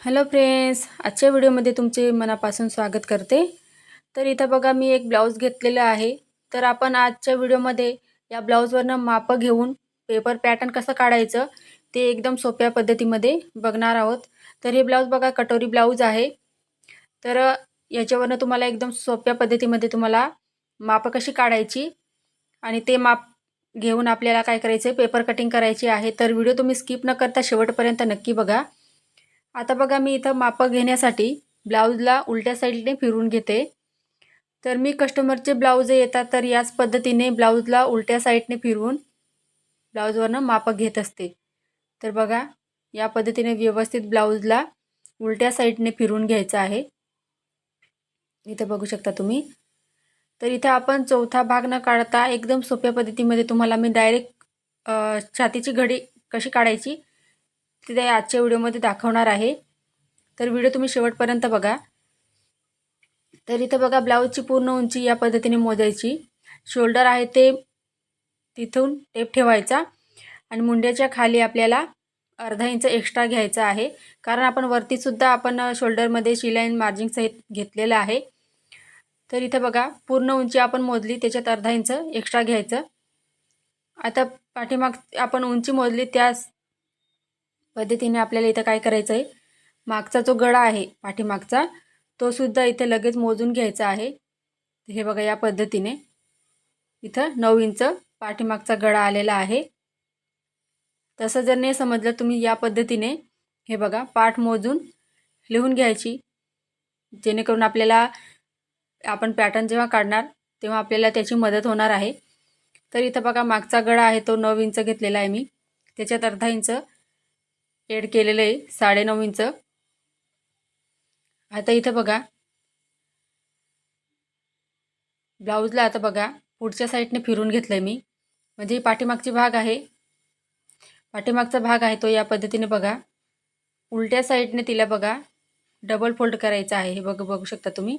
Hello friends आजच्या व्हिडिओमध्ये तुमचे मनापासून स्वागत करते. तर इथं बघा मी एक ब्लाऊज घेतलेला आहे. तर आपण आजच्या व्हिडिओमध्ये या ब्लाऊजवरनं मापं घेऊन पेपर पॅटर्न कसं काढायचं ते एकदम सोप्या पद्धतीमध्ये बघणार आहोत. तर हे ब्लाऊज बघा कटोरी ब्लाऊज आहे. तर याच्यावरनं तुम्हाला एकदम सोप्या पद्धतीमध्ये तुम्हाला मापं कशी काढायची आणि ते माप घेऊन आपल्याला काय करायचं आहे पेपर कटिंग करायची आहे. तर व्हिडिओ तुम्ही स्किप न करता शेवटपर्यंत नक्की बघा. आता बघा मी इथं मापं घेण्यासाठी ब्लाऊजला उलट्या साईडने फिरून घेते. तर मी कस्टमरचे ब्लाऊज येतात तर याच पद्धतीने ब्लाऊजला उलट्या साईडने फिरवून ब्लाऊजवरनं मापं घेत असते. तर बघा या पद्धतीने व्यवस्थित ब्लाऊजला उलट्या साईडने फिरून घ्यायचं आहे. इथं बघू शकता तुम्ही. तर इथं आपण चौथा भाग न काढता एकदम सोप्या पद्धतीमध्ये तुम्हाला मी डायरेक्ट छातीची घडी कशी काढायची ते आजच्या व्हिडिओमध्ये दाखवणार आहे. तर व्हिडिओ तुम्ही शेवटपर्यंत बघा. तर इथं बघा ब्लाऊजची पूर्ण उंची या पद्धतीने मोजायची. शोल्डर आहे ते तिथून टेप ठेवायचा आणि मुंड्याच्या खाली आपल्याला अर्धा इंच एक्स्ट्रा घ्यायचा आहे. कारण आपण वरतीसुद्धा आपण शोल्डरमध्ये शिलाईन मार्जिंग सहित घेतलेलं आहे. तर इथं बघा पूर्ण उंची आपण मोजली त्याच्यात अर्धा इंच एक्स्ट्रा घ्यायचं. आता पाठीमाग आपण उंची मोजली त्या पद्धतीने आपल्याला इथं काय करायचं आहे मागचा जो गळा आहे पाठीमागचा तो सुद्धा इथे लगेच मोजून घ्यायचा आहे. हे बघा या पद्धतीने इथं नऊ इंच पाठीमागचा गळा आलेला आहे. तसं जर नाही समजलं तुम्ही या पद्धतीने हे बघा पाठ मोजून लिहून घ्यायची. जेणेकरून आपल्याला आपण पॅटर्न जेव्हा काढणार तेव्हा आपल्याला त्याची मदत होणार आहे. तर इथं बघा मागचा गळा आहे तो नऊ इंच घेतलेला आहे मी. त्याच्यात अर्धा इंच एड केलेलं आहे साडेनऊ इंच. आता इथं बघा. ब्लाऊजला आता बघा पुढच्या साईडने फिरून घेतलं आहे मी. म्हणजे पाठीमागची भाग आहे. पाठीमागचा भाग आहे तो या पद्धतीने बघा. उलट्या साईडने तिला बघा डबल फोल्ड करायचा आहे. हे बघ बघू शकता तुम्ही.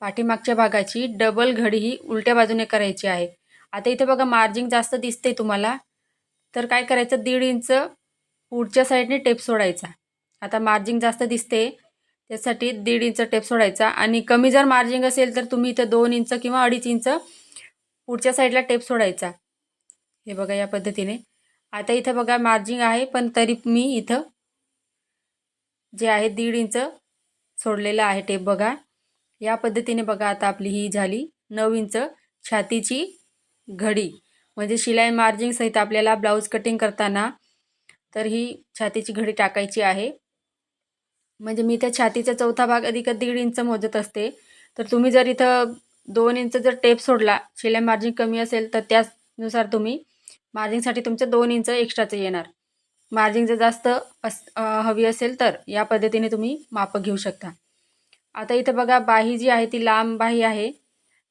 पाठीमागच्या भागाची डबल घडी ही उलट्या बाजूने करायची आहे. आता इथे बघा मार्जिंग जास्त दिसते तुम्हाला. तर काय करायचं? दीड इंच पुढच्या साईडने टेप सोडायचा. आता मार्जिंग जास्त दिसते त्यासाठी दीड इंच टेप सोडायचा. आणि कमी जर मार्जिंग असेल तर तुम्ही इथं दोन इंच किंवा अडीच इंच पुढच्या साईडला टेप सोडायचा. हे बघा या पद्धतीने. आता इथं बघा मार्जिंग आहे पण तरी मी इथं जे आहे दीड इंच सोडलेलं आहे टेप बघा. या पद्धतीने बघा आता आपली ही झाली नऊ इंच छातीची घडी. म्हणजे शिलाई मार्जिंगसहित आपल्याला ब्लाऊज कटिंग करताना तर ही छातीची घडी टाकायची आहे. म्हणजे मी त्या छातीचा चौथा भाग अधिक दीड इंच मोजत असते. तर तुम्ही जर इथं दोन इंच जर टेप सोडला शिलाई मार्जिन कमी असेल तर त्यानुसार तुम्ही मार्जिंगसाठी तुमचं दोन इंच एक्स्ट्राचं येणार. मार्जिंग जर जास्त अस हवी असेल तर या पद्धतीने तुम्ही मापं घेऊ शकता. आता इथं बघा बाही जी आहे ती लांब बाही आहे.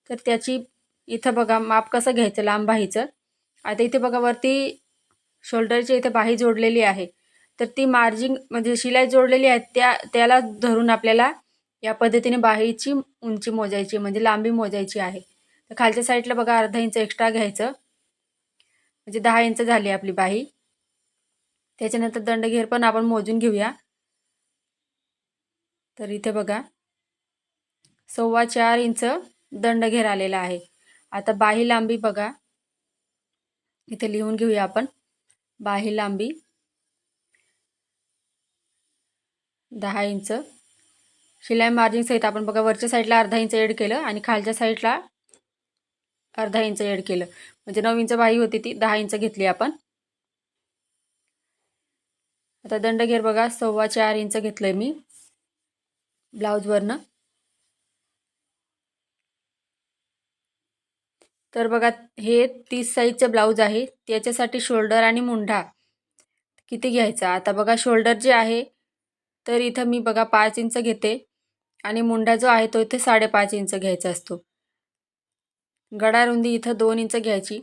तर त्याची इथं बघा माप कसं घ्यायचं लांब बाहीचं? आता इथे बघा वरती शोल्डरची इथे बाही जोडलेली आहे. तर ती मार्जिंग म्हणजे शिलाई जोडलेली आहे त्या त्याला धरून आपल्याला या पद्धतीने बाहीची उंची मोजायची म्हणजे लांबी मोजायची आहे. तर खालच्या साईडला बघा अर्धा इंच एक्स्ट्रा घ्यायचं. म्हणजे दहा इंच झाली आपली बाही. त्याच्यानंतर दंडघेर पण आपण मोजून घेऊया. तर इथे बघा सव्वा चार इंच दंडघेर आलेला आहे. आता बाही लांबी बघा. इथे लिहून घेऊया आपण. बाही लांबी. दहा इंच. शिलाई मार्जिंग सहित आपण बघा वरच्या साईडला अर्धा इंच एड केलं आणि खालच्या साईडला अर्धा इंच एड केलं. म्हणजे नऊ इंच बाही होती ती दहा इंच घेतली आपण. आता दंडघेर बघा सव्वा चार इंच घेतलं मी. ब्लाऊजवरनं. तर बघा हे तीस साईजचं ब्लाऊज आहे त्याच्यासाठी शोल्डर आणि मुंढा किती घ्यायचा? आता बघा शोल्डर जे आहे तर इथं मी बघा पाच इंच घेते आणि मुंडा जो आहे तो इथे साडेपाच इंच घ्यायचा असतो. गळारुंदी इथं दोन इंच घ्यायची.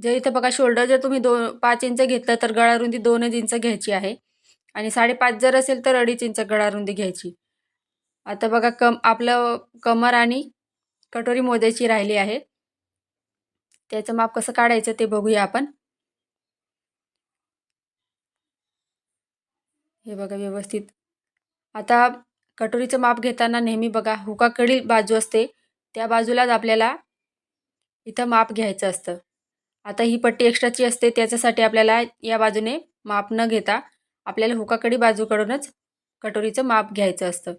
जर इथं बघा शोल्डर जर तुम्ही दो पाच इंच घेतलं तर गळारुंदी दोनच इंच घ्यायची आहे. आणि साडेपाच जर असेल तर अडीच इंच गळारुंदी घ्यायची. आता बघा कम आपलं कमर आणि कटोरी मोजायची राहिली आहे. त्याचं माप कसं काढायचं ते बघूया आपण. हे बघा व्यवस्थित. आता कटोरीचं माप घेताना नेहमी बघा हुकाकडील बाजू असते त्या बाजूलाच आपल्याला इथं माप घ्यायचं असतं. आता ही पट्टी एक्स्ट्राची असते त्याच्यासाठी आपल्याला या बाजूने माप न घेता आपल्याला हुकाकडी बाजूकडूनच कटोरीचं माप घ्यायचं असतं.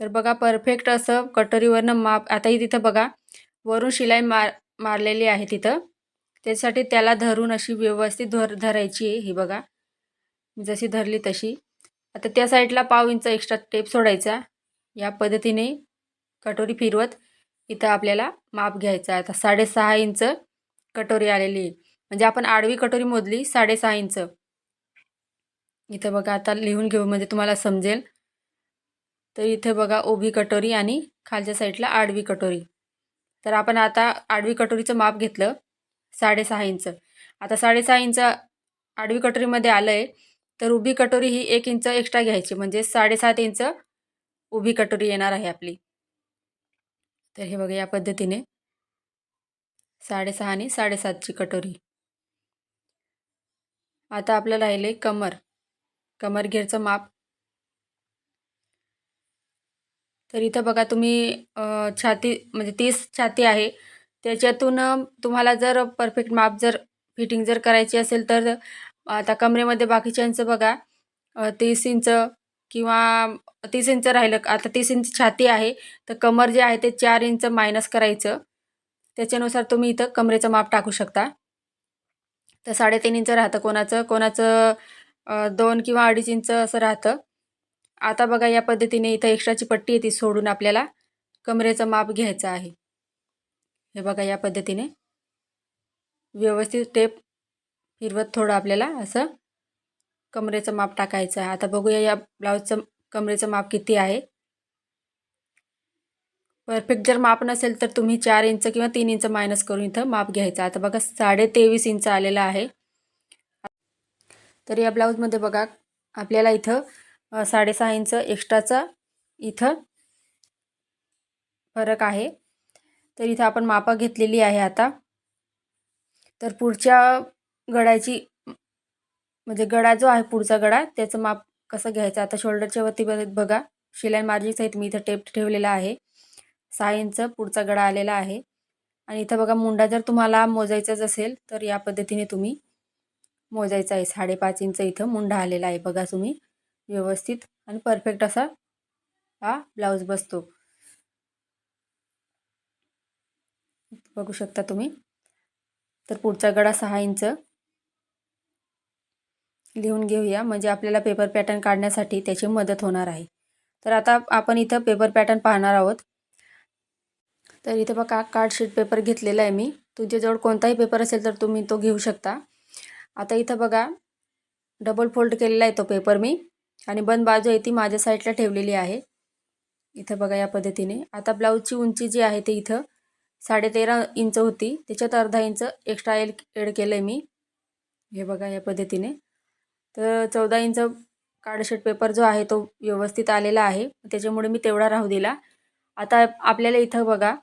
तर बघा परफेक्ट असं कटोरीवरनं माप आताही तिथं बघा वरून शिलाई मार मारलेली आहे तिथं. त्यासाठी त्याला धरून अशी व्यवस्थित धर धरायची आहे ही बघा. जशी धरली तशी. आता त्या साईडला पाव इंच एक्स्ट्रा टेप सोडायचा. या पद्धतीने कटोरी फिरवत इथं आपल्याला माप घ्यायचा आहे. आता साडेसहा इंच कटोरी आलेली आहे. म्हणजे आपण आडवी कटोरी मोजली साडेसहा इंच. इथं बघा आता लिहून घेऊ म्हणजे तुम्हाला समजेल. तर इथे बघा उभी कटोरी आणि खालच्या साईडला आडवी कटोरी. तर आपण आता आडवी कटोरीचं माप घेतलं साडेसहा इंच. आता साडेसहा इंच आडवी कटोरीमध्ये आलं आहे तर उभी कटोरी ही एक इंच एक्स्ट्रा घ्यायची म्हणजे साडेसात इंच उभी कटोरी येणार आहे आपली. तर हे बघा या पद्धतीने साडेसहा आणि साडेसातची कटोरी. आता आपलं राहिले कमर. कमर घेरचं माप तर इथं बघा तुम्ही छाती म्हणजे तीस छाती आहे. त्याच्यातून तुम्हाला जर परफेक्ट माप जर फिटिंग जर करायची असेल तर आता कमरेमध्ये बाकीच्यांचं बघा तीस इंच किंवा तीस इंच राहिलं आता तीस इंच छाती आहे तर कमर जे आहे ते चार इंच मायनस करायचं. त्याच्यानुसार तुम्ही इथं कमरेचं माप टाकू शकता. तर साडेतीन इंच राहतं कोणाचं कोणाचं दोन किंवा अडीच इंच असं राहतं. आता बघा या पद्धतीने इथं एक्स्ट्राची पट्टी आहे ती सोडून आपल्याला. कमरेचं माप घ्यायचं आहे. हे बघा या पद्धतीने. व्यवस्थित टेप फिरवत थोडं आपल्याला असं कमरेचं माप टाकायचं आहे. आता बघूया या ब्लाऊजचं कमरेचं माप किती आहे. परफेक्ट जर माप नसेल तर तुम्ही चार इंच किंवा तीन इंच मायनस करून इथं माप घ्यायचं आता बघा साडे तेवीस इंच आलेलं आहे. तर या ब्लाऊजमध्ये बघा आपल्याला इथं साडेसहा इंच एक्स्ट्राचा इथं फरक आहे. तर इथं आपण मापा घेतलेली आहे आता. तर पुढच्या गडाची म्हणजे गडा जो आहे पुढचा गडा त्याचं माप कसं घ्यायचं? आता शोल्डरच्या वरती बघा. शिलाई मार्जिंग सहित मी इथं टेप ठेवलेला आहे. सहा इंच पुढचा गडा आलेला आहे. आणि इथं बघा मुंडा जर तुम्हाला मोजायचाच असेल तर या पद्धतीने तुम्ही मोजायचा आहे. साडेपाच इंच इथं मुंडा आलेला आहे. बघा तुम्ही. व्यवस्थित आणि परफेक्ट असा हा ब्लाऊज बसतो. बघू शकता तुम्ही. तर पुढचा गडा सहा इंच. लिहून घेऊया. म्हणजे आपल्याला पेपर पॅटर्न काढण्यासाठी त्याची मदत होणार आहे. तर आता आपण इथं पेपर पॅटर्न पाहणार आहोत. तर इथं बघा कार्डशीट पेपर घेतलेला आहे मी. तुमच्याजवळ कोणताही पेपर असेल तर तुम्ही तो घेऊ शकता. आता इथं बघा डबल फोल्ड केलेला आहे तो पेपर मी. आणि बंद बाजू आहे ती माझ्या साईडला ठेवलेली आहे. इथं बघा या पद्धतीने. आता ब्लाऊजची उंची जी आहे ते इथं साडेतेरा इंच होती. त्याच्यात अर्धा इंच एक्स्ट्रा एल एड केलं आहे मी. हे बघा या पद्धतीने. तर चौदा इंच कार्डशीट पेपर जो आहे तो व्यवस्थित आलेला आहे. त्याच्यामुळे मी तेवढा राहू दिला. आता आपल्याला इथं बघा.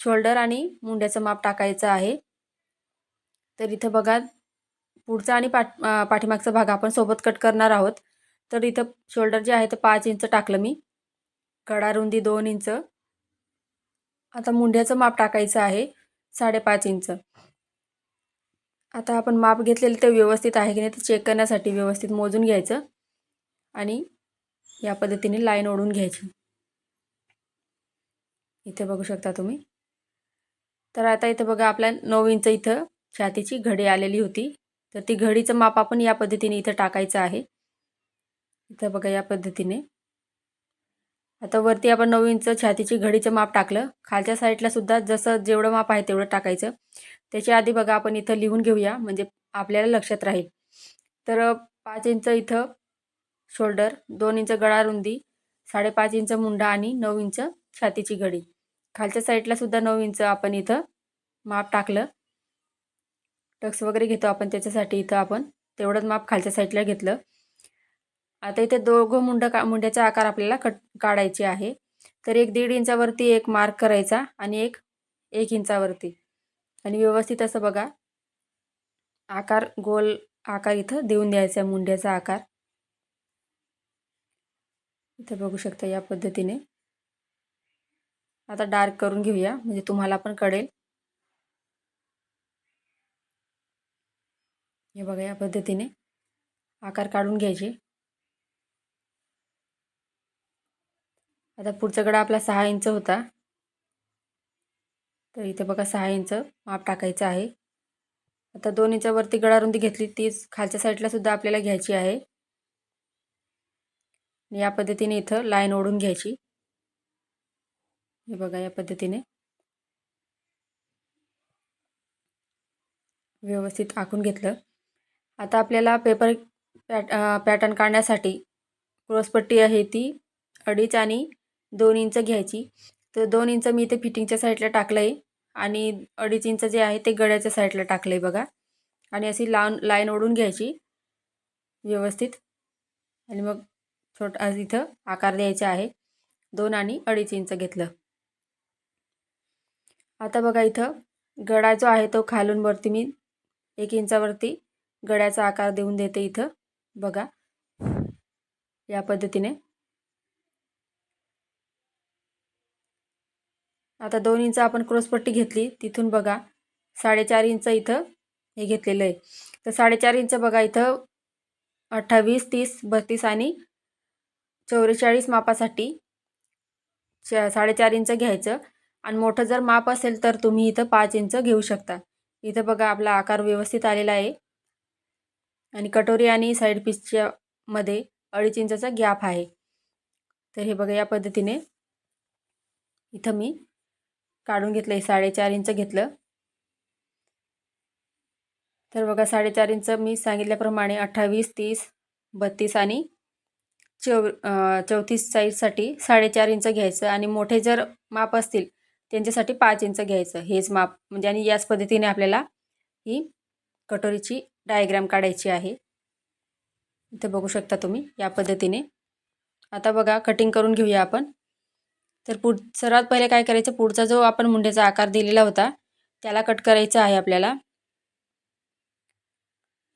शोल्डर आणि मुंड्याचं माप टाकायचं आहे. तर इथं बघा पुढचा आणि पाठ पाठीमागचा भाग आपण सोबत कट करणार आहोत. तर इथं शोल्डर जे आहे ते पाच इंच टाकलं मी. कडा रुंदी दोन इंच. आता मुंड्याचं माप टाकायचं आहे साडेपाच इंच. आता आपण माप घेतलेलं ते व्यवस्थित आहे की नाही ते चेक करण्यासाठी व्यवस्थित मोजून घ्यायचं आणि या पद्धतीने लाईन ओढून घ्यायची. इथे बघू शकता तुम्ही. तर आता इथं बघा आपल्या नऊ इंच इथं छातीची घडी आलेली होती. तर ती घडीचं माप आपण या पद्धतीने इथं टाकायचं आहे. इथं बघा या पद्धतीने. आता वरती आपण नऊ इंच छातीची घडीचं माप टाकलं. खालच्या साईडला सुद्धा जसं जेवढं माप आहे तेवढं टाकायचं. त्याच्या आधी बघा आपण इथं लिहून घेऊया म्हणजे आपल्याला लक्षात राहील. तर पाच इंच इथं शोल्डर दोन इंच गळा रुंदी साडेपाच इंच मुंडा आणि नऊ इंच छातीची घडी. खालच्या साईडला सुद्धा नऊ इंच आपण इथं माप टाकलं. टक्स वगैरे घेतो आपण त्याच्यासाठी. इथं आपण तेवढंच माप खालच्या साईडला घेतलं. आता इथे दोघं मुंड का मुंड्याचा आकार आपल्याला कट काढायचे आहे. तर एक दीड इंचावरती एक मार्क करायचा आणि एक एक इंचावरती. आणि व्यवस्थित असं बघा. आकार गोल आकार इथं देऊन द्यायचा आहे मुंड्याचा आकार. इथं बघू शकता या पद्धतीने. आता डार्क करून घेऊया म्हणजे तुम्हाला पण कळेल. हे बघा या पद्धतीने आकार काढून घ्यायचे. आता पुढचा गडा आपला सहा इंच होता. तर इथे बघा सहा इंच माप टाकायचं आहे. आता दोन इंचावरती गळा रुंदी घेतली तीच खालच्या साईडला सुद्धा आपल्याला घ्यायची आहे. या पद्धतीने इथं लाईन ओढून घ्यायची. हे बघा या पद्धतीने. व्यवस्थित आखून घेतलं. आता आपल्याला पेपर पॅट पॅटर्न काढण्यासाठी क्रॉसपट्टी आहे ती अडीच आणि दोन इंच घ्यायची. तर दोन इंच मी इथे फिटिंगच्या साईडला टाकलं आहे आणि अडीच इंच जे आहे ते गळ्याच्या साईडला टाकलं आहे बघा. आणि अशी लावून लाईन ओढून घ्यायची व्यवस्थित. आणि मग छोटा इथं आकार द्यायचा आहे. दोन आणि अडीच इंच घेतलं. आता बघा इथं गळा जो आहे तो खालून वरती मी एक इंचावरती गळ्याचा आकार देऊन देते इथं. बघा. या पद्धतीने. आता दोन इंच आपण क्रॉसपट्टी घेतली. तिथून बघा. साडेचार इंच इथं हे घेतलेलं आहे. तर साडेचार इंच बघा इथं अठ्ठावीस तीस बत्तीस आणि चौवेचाळीस मापासाठी साडेचार इंच घ्यायचं. आणि मोठं जर माप असेल तर तुम्ही इथं पाच इंच घेऊ शकता. इथं बघा आपला आकार व्यवस्थित आलेला आहे. आणि कटोरी आणि साईड पीसच्या मध्ये अडीच इंचाचा गॅप आहे. तर हे बघा या पद्धतीने इथं मी काढून घेतलं आहे साडेचार इंच घेतलं. तर बघा साडेचार इंच मी सांगितल्याप्रमाणे अठ्ठावीस तीस बत्तीस आणि चौ चौतीस साईजसाठी साडेचार इंच घ्यायचं आणि मोठे जर माप असतील त्यांच्यासाठी पाच इंच घ्यायचं. हेच माप म्हणजे आणि याच पद्धतीने आपल्याला ही कटोरीची डायग्राम काढायची आहे. इथं बघू शकता तुम्ही या पद्धतीने. आता बघा कटिंग करून घेऊया आपण. तर पुढ सर्वात पहिले काय करायचं? पुढचा जो आपण मुंड्याचा आकार दिलेला होता त्याला कट करायचा आहे आपल्याला.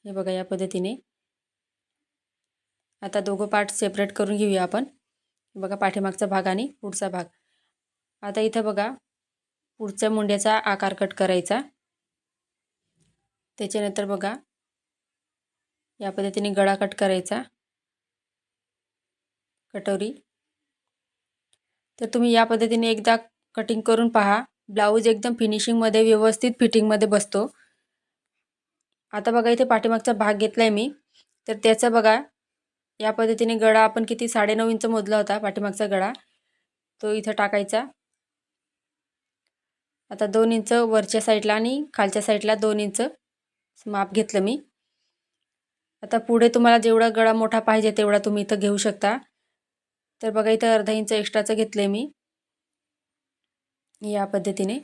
हे बघा या पद्धतीने. आता दोघं पार्ट सेपरेट करून घेऊया आपण. बघा पाठीमागचा भाग आणि पुढचा भाग. आता इथं बघा पुढच्या मुंड्याचा आकार कट करायचा. त्याच्यानंतर बघा या पद्धतीने गळा कट करायचा. कटोरी. तर तुम्ही या पद्धतीने एकदा कटिंग करून पहा. ब्लाऊज एकदम फिनिशिंगमध्ये व्यवस्थित फिटिंगमध्ये बसतो. आता बघा इथे पाठीमागचा भाग घेतला आहे मी. तर त्याचा बघा या पद्धतीने गळा आपण किती साडेनऊ इंच मोजला होता पाठीमागचा गळा. तो इथं टाकायचा. आता दोन इंच वरच्या साईडला आणि खालच्या साईडला दोन इंच. माप घेतलं मी. आता पुढे तुम्हाला जेवढा गळा मोठा पाहिजे तेवढा तुम्ही इथं घेऊ शकता. तर बघा इथं अर्धा इंच एक्स्ट्राचं घेतलं आहे मी. या पद्धतीने.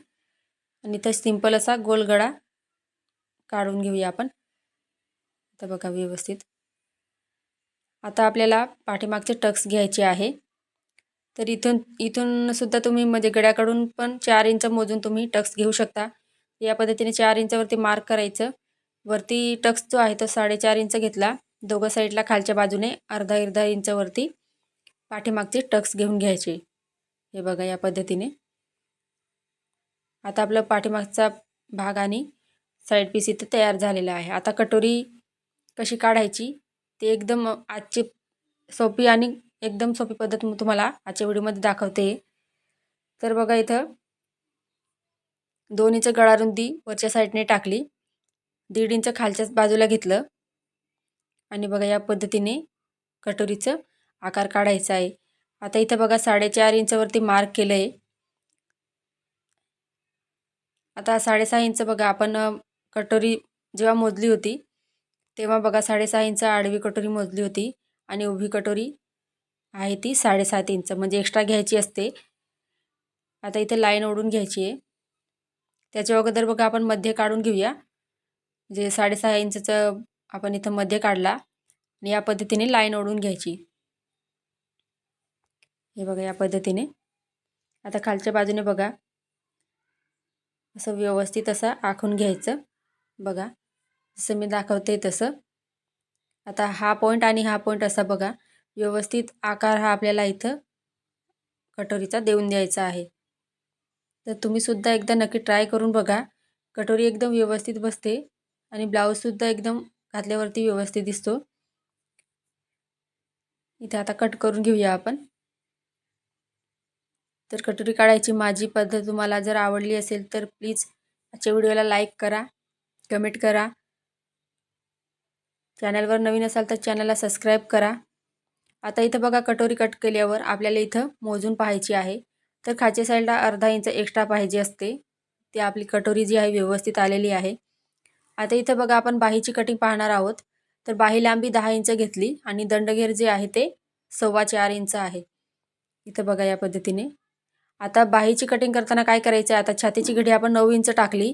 आणि इथं सिंपल असा गोल गळा काढून घेऊया आपण. आता बघा व्यवस्थित. आता आपल्याला पाठीमागचे टक्स घ्यायचे आहे. तर इथून इथून सुद्धा तुम्ही म्हणजे गड्याकडून पण चार इंच मोजून तुम्ही टक्स घेऊ शकता. या पद्धतीने चार इंचावरती मार्क करायचं. वरती टक्स जो आहे तो साडेचार इंच घेतला. दोघं साईडला खालच्या बाजूने अर्धा अर्धा इंचवरती पाठीमागचे टक्स घेऊन घ्यायचे. हे बघा या पद्धतीने. आता आपलं पाठीमागचा भाग आणि साईड पीस इथं तयार झालेला आहे. आता कटोरी कशी काढायची ते एकदम आजची सोपी आणि एकदम सोपी पद्धत तुम्हाला आजच्या व्हिडिओमध्ये दाखवते. तर बघा इथं दोन इंच गळारुंदी वरच्या साईडने टाकली. दीड इंच खालच्याच बाजूला घेतलं. आणि बघा या पद्धतीने कटोरीचं आकार काढायचा आहे. आता इथं बघा साडेचार इंचवरती मार्क केलं आहे आता साडेसहा इंच बघा आपण कटोरी जेव्हा मोजली होती तेव्हा बघा साडेसहा इंच आडवी कटोरी मोजली होती आणि उभी कटोरी आहे ती साडेसात इंच. म्हणजे एक्स्ट्रा घ्यायची असते. आता इथे लाईन ओढून घ्यायची आहे. त्याच्या अगोदर बघा आपण मध्ये काढून घेऊया. जे साडेसहा इंचचं आपण इथं मध्ये काढला आणि या पद्धतीने लाईन ओढून घ्यायची. हे बघा या पद्धतीने. आता खालच्या बाजूने बघा. असं व्यवस्थित असं आखून घ्यायचं. बघा जसं मी दाखवते तसं. आता हा पॉईंट आणि हा पॉईंट असा बघा. व्यवस्थित आकार हा आपल्याला इथं कटोरीचा देऊन द्यायचा आहे. तर तुम्हीसुद्धा एकदा नक्की ट्राय करून बघा. कटोरी एकदम व्यवस्थित बसते. आणि ब्लाऊजसुद्धा एकदम घातल्यावरती व्यवस्थित दिसतो. इथे आता कट करून घेऊया आपण. तर कटोरी काढायची माझी पद्धत तुम्हाला जर आवडली असेल तर प्लीज आजच्या व्हिडिओला लाईक करा कमेंट करा. चॅनलवर नवीन असाल तर चॅनलला सबस्क्राईब करा. आता इथं बघा कटोरी कट केल्यावर आपल्याला इथं मोजून पाहायची आहे. तर खालच्या साईडला अर्धा इंच एक्स्ट्रा पाहिजे असते. ती आपली कटोरी जी आहे व्यवस्थित आलेली आहे. आता इथं बघा आपण बाहीची कटिंग पाहणार आहोत. तर बाही लांबी दहा इंच घेतली आणि दंडघेर जे आहे ते सव्वा चार इंच आहे. इथं बघा या पद्धतीने. आता बाहीची कटिंग करताना काय करायचं आहे आता छातीची घडी आपण नऊ इंच टाकली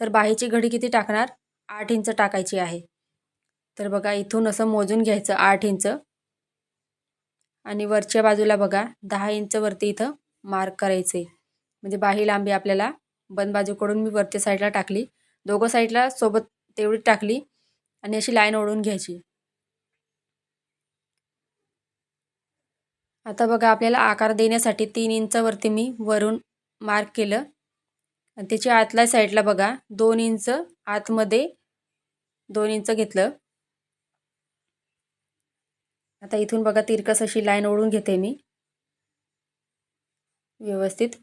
तर बाहीची घडी किती टाकणार? आठ इंच टाकायची आहे. तर बघा इथून असं मोजून घ्यायचं आठ इंच. आणि वरच्या बाजूला बघा दहा इंच वरती इथं मार्क करायचे. म्हणजे बाही लांबी आपल्याला बंद बाजूकडून मी वरच्या साईडला टाकली. दोघं साईडला सोबत तेवढी टाकली आणि अशी लाईन ओढून घ्यायची. आता बघा आपल्याला आकार देण्यासाठी तीन इंचवरती मी वरून मार्क केलं. आणि त्याच्या आतल्या साईडला बघा दोन इंच आतमध्ये दोन इंच घेतलं. आता इथून बघा तिरकस अशी लाईन ओढून घेते मी. व्यवस्थित.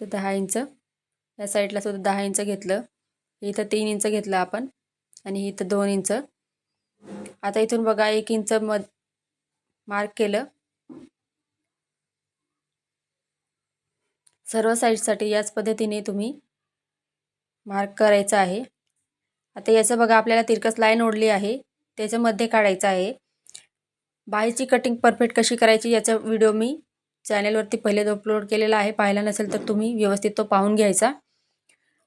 तर दहा इंच. या साईडला सुद्धा दहा इंच घेतलं. इथं तीन इंच घेतलं आपण. आणि इथं दोन इंच. आता इथून बघा एक इंच मध मार्क केलं. सर्व साईडसाठी याच पद्धतीने तुम्ही मार्क करायचं आहे. आता याचं बघा आपल्याला तिरकस लाईन ओढली आहे. त्याच्यामध्ये काढायचं आहे. बाहेरची कटिंग परफेक्ट कशी करायची याचा व्हिडिओ मी चॅनेलवरती पहिलेच अपलोड केलेला आहे. पाहिला नसेल तर तुम्ही व्यवस्थित तो पाहून घ्यायचा.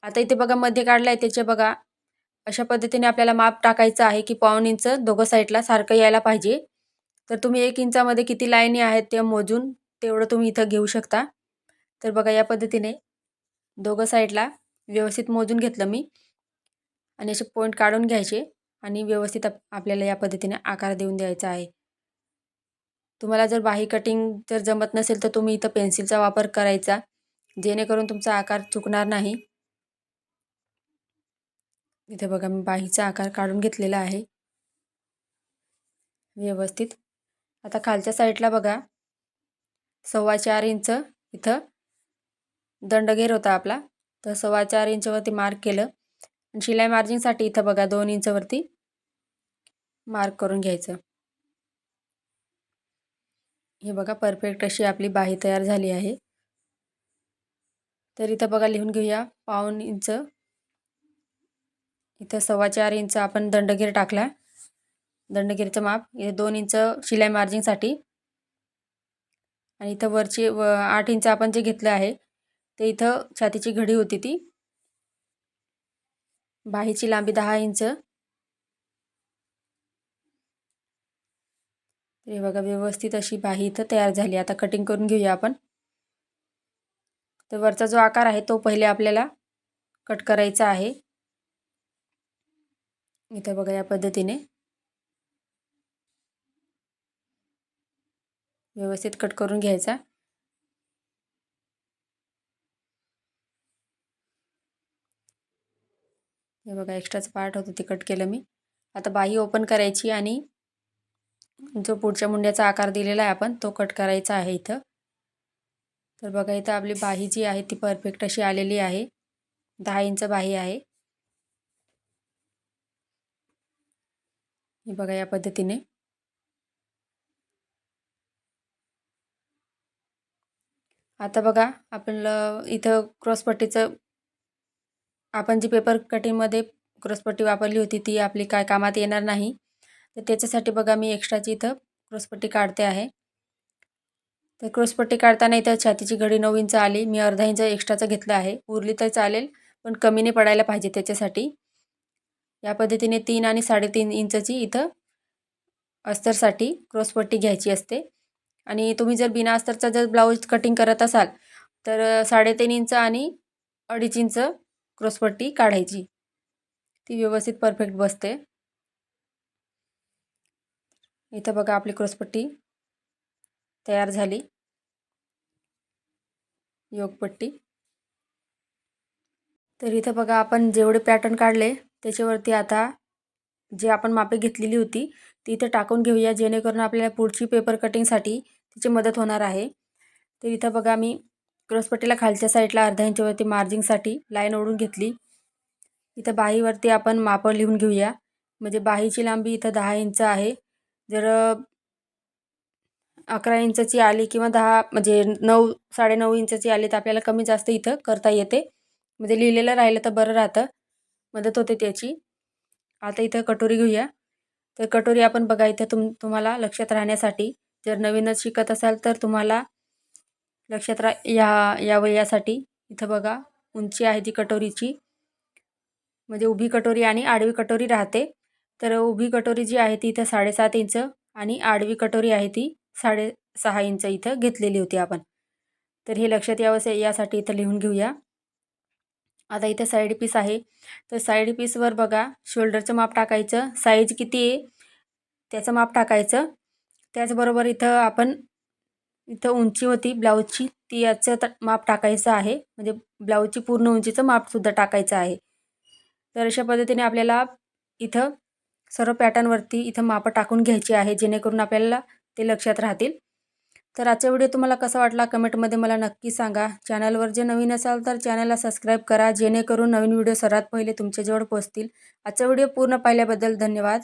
आता इथे बघा मध्ये काढला आहे त्याचे बघा अशा पद्धतीने आपल्याला माप टाकायचं आहे की पाऊन इंच दोघं साईडला सारखं यायला पाहिजे. तर तुम्ही एक इंचामध्ये किती लाईनी आहेत ते मोजून तेवढं तुम्ही इथं घेऊ शकता. तर बघा या पद्धतीने दोघं साईडला व्यवस्थित मोजून घेतलं मी. आणि असे पॉईंट काढून घ्यायचे आणि व्यवस्थित आपल्याला या पद्धतीने आकार देऊन द्यायचा आहे. तुम्हाला जर बाही कटिंग जर जमत नसेल तर तुम्ही इथं पेन्सिलचा वापर करायचा. जेणेकरून तुमचा आकार चुकणार नाही. इथे बघा मी बाहीचा आकार काढून घेतलेला आहे. व्यवस्थित. आता खालच्या साईडला बघा. सव्वा चार इंच इथं दंडघेर होता आपला. तर सव्वा चार इंचवरती मार्क केलं. आणि शिलाई मार्जिंगसाठी इथं बघा दोन इंचवरती मार्क करून घ्यायचं. हे बघा परफेक्ट अशी आपली बाही तयार झाली आहे. तर इथं बघा लिहून घेऊया. पाऊन इंच. इथं सव्वा चार इंच आपण दंडगीर टाकला. दंडगिरीचं माप हे दोन इंच शिलाई मार्जिंगसाठी आणि इथं वरची व आठ इंच आपण जे घेतलं आहे ते इथं छातीची घडी होती ती. बाहीची लांबी दहा इंच. हे बघा व्यवस्थित अशी बाही इथं तयार झाली. आता कटिंग करून घेऊया आपण. तर वरचा जो आकार आहे तो पहिले आपल्याला कट करायचा आहे. इथं बघा या पद्धतीने. व्यवस्थित कट करून घ्यायचा. हे बघा एक्स्ट्राच पार्ट होतं ते कट केलं मी. आता बाही ओपन करायची आणि जो पुढच्या मुंड्याचा आकार दिलेला आहे आपण तो कट करायचा आहे इथं. तर बघा इथं आपली बाही जी आहे ती परफेक्ट अशी आलेली आहे. दहा इंच बाही आहे. बघा या पद्धतीने. आता बघा आपलं इथं क्रॉसपट्टीचं आपण जी पेपर कटिंगमध्ये क्रॉसपट्टी वापरली होती ती आपली काय कामात येणार नाही. तर त्याच्यासाठी बघा मी एक्स्ट्राची इथं क्रॉसपट्टी काढते आहे. तर क्रॉसपट्टी काढताना इथं छातीची घडी नऊ इंच आली. मी अर्धा इंच एक्स्ट्राचं घेतलं आहे. उरली तर चालेल पण कमीने पडायला पाहिजे त्याच्यासाठी. या पद्धतीने तीन आणि साडेतीन इंचची इथं अस्तरसाठी क्रॉसपट्टी घ्यायची असते. आणि तुम्ही जर बिना अस्तरचा जर ब्लाऊज कटिंग करत असाल तर साडेतीन इंच आणि अडीच इंच क्रॉसपट्टी काढायची. ती व्यवस्थित परफेक्ट बसते. इथं बघा आपली क्रॉसपट्टी तयार झाली. योगपट्टी. तर इथं बघा आपण जेवढे पॅटर्न काढले त्याच्यावरती आता जे आपण मापे घेतलेली होती ती इथं टाकून घेऊया जेणेकरून आपल्याला पुढची पेपर कटिंगसाठी तिची मदत होणार आहे. तर इथं बघा मी क्रॉसपट्टीला खालच्या साईडला अर्धा इंचवरती मार्जिंगसाठी लाईन ओढून घेतली. इथं बाहीवरती आपण मापं लिहून घेऊया. म्हणजे बाहीची लांबी इथं दहा इंच आहे. जर अकरा इंचची आली किंवा दहा म्हणजे नऊ साडेनऊ इंचची आली तर आपल्याला कमी जास्त इथं करता येते. म्हणजे लिहिलेलं राहिलं तर बरं राहतं. मदत होते त्याची. आता इथं कटोरी घेऊया. तर कटोरी आपण बघा इथं तुम तुम्हाला लक्षात राहण्यासाठी जर नवीनच शिकत असाल तर तुम्हाला लक्षात रा या यावं यासाठी इथं बघा उंची आहे ती कटोरीची. म्हणजे उभी कटोरी आणि आडवी कटोरी राहते. तर उभी कटोरी जी आहे ती इथं साडेसात इंच आणि आडवी कटोरी आहे ती साडे सहा इंच इथं घेतलेली होती आपण. तर हे लक्षात यावं यासाठी इथं लिहून घेऊया. आता इथं साईड पीस आहे. तर साईड पीसवर बघा शोल्डरचं माप टाकायचं. साईज किती आहे? त्याचं माप टाकायचं. त्याचबरोबर इथं आपण इथं उंची होती ब्लाऊजची ती याचं माप टाकायचं आहे. म्हणजे ब्लाऊजची पूर्ण उंचीचं मापसुद्धा टाकायचं आहे. तर अशा पद्धतीने आपल्याला इथं सर्व पॅटर्नवरती इथं मापं टाकून घ्यायची आहे जेणेकरून आपल्याला ते लक्षात राहतील. तर आजचा व्हिडिओ तुम्हाला कसा वाटला कमेंटमध्ये मला नक्की सांगा. चॅनलवर जे नवीन असाल तर चॅनलला सबस्क्राईब करा जेणेकरून नवीन व्हिडिओ सर्वात पहिले तुमच्याजवळ पोहोचतील. आजचा व्हिडिओ पूर्ण पाहिल्याबद्दल धन्यवाद.